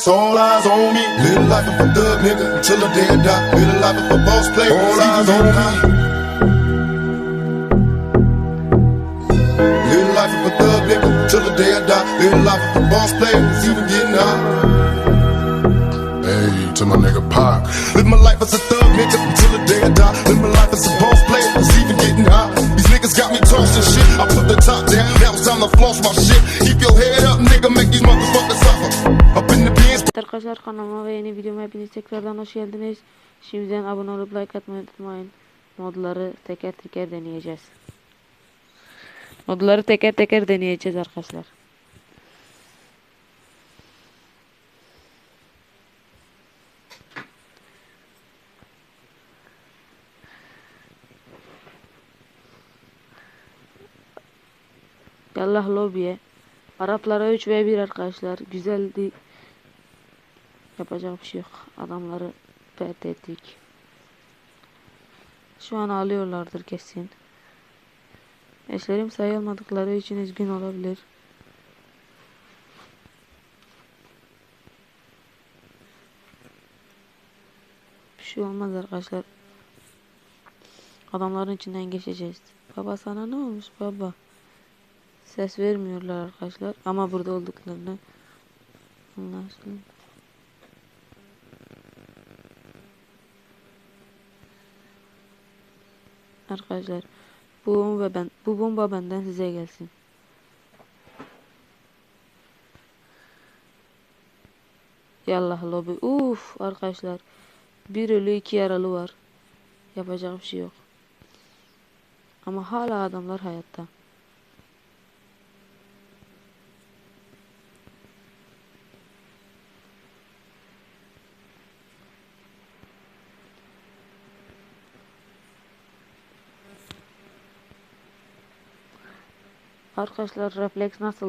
It's all eyes on me. Live life of a thug nigga until the day I die. Live life of a boss player. All eyes on me. Live life of a thug nigga till the day I die. Live life of a boss player. It's even getting high. Hey, to my nigga Pac. Live my life as a thug nigga until the day I die. Live my life as a boss player. It's even getting high. These niggas got me tossing shit. I put the top down. Now it's time to floss my shit. Arkadaşlar kanalıma ve yeni videoma hepiniz tekrardan hoş geldiniz. Şimdiden abone olup like atmayı unutmayın. Modları teker teker deneyeceğiz. Modları teker teker deneyeceğiz arkadaşlar. Yallah lobiye. Araplara 3 ve 1 arkadaşlar. Güzeldi. Yapacak bir şey yok. Adamları pert ettik. Şu an ağlıyorlardır kesin. Eşlerim sayılmadıkları için üzgün olabilir. Bir şey olmaz arkadaşlar. Adamların içinden geçeceğiz. Baba sana ne olmuş baba? Ses vermiyorlar arkadaşlar ama burada olduklarını anlaşılıyor. Arkadaşlar bu bomba ben bu bomba benden size gelsin. Yallah lobi. Uf arkadaşlar. Bir ölü iki yaralı var. Yapacak bir şey yok. Ama hala adamlar hayatta. Arkadaşlar refleks nasıl?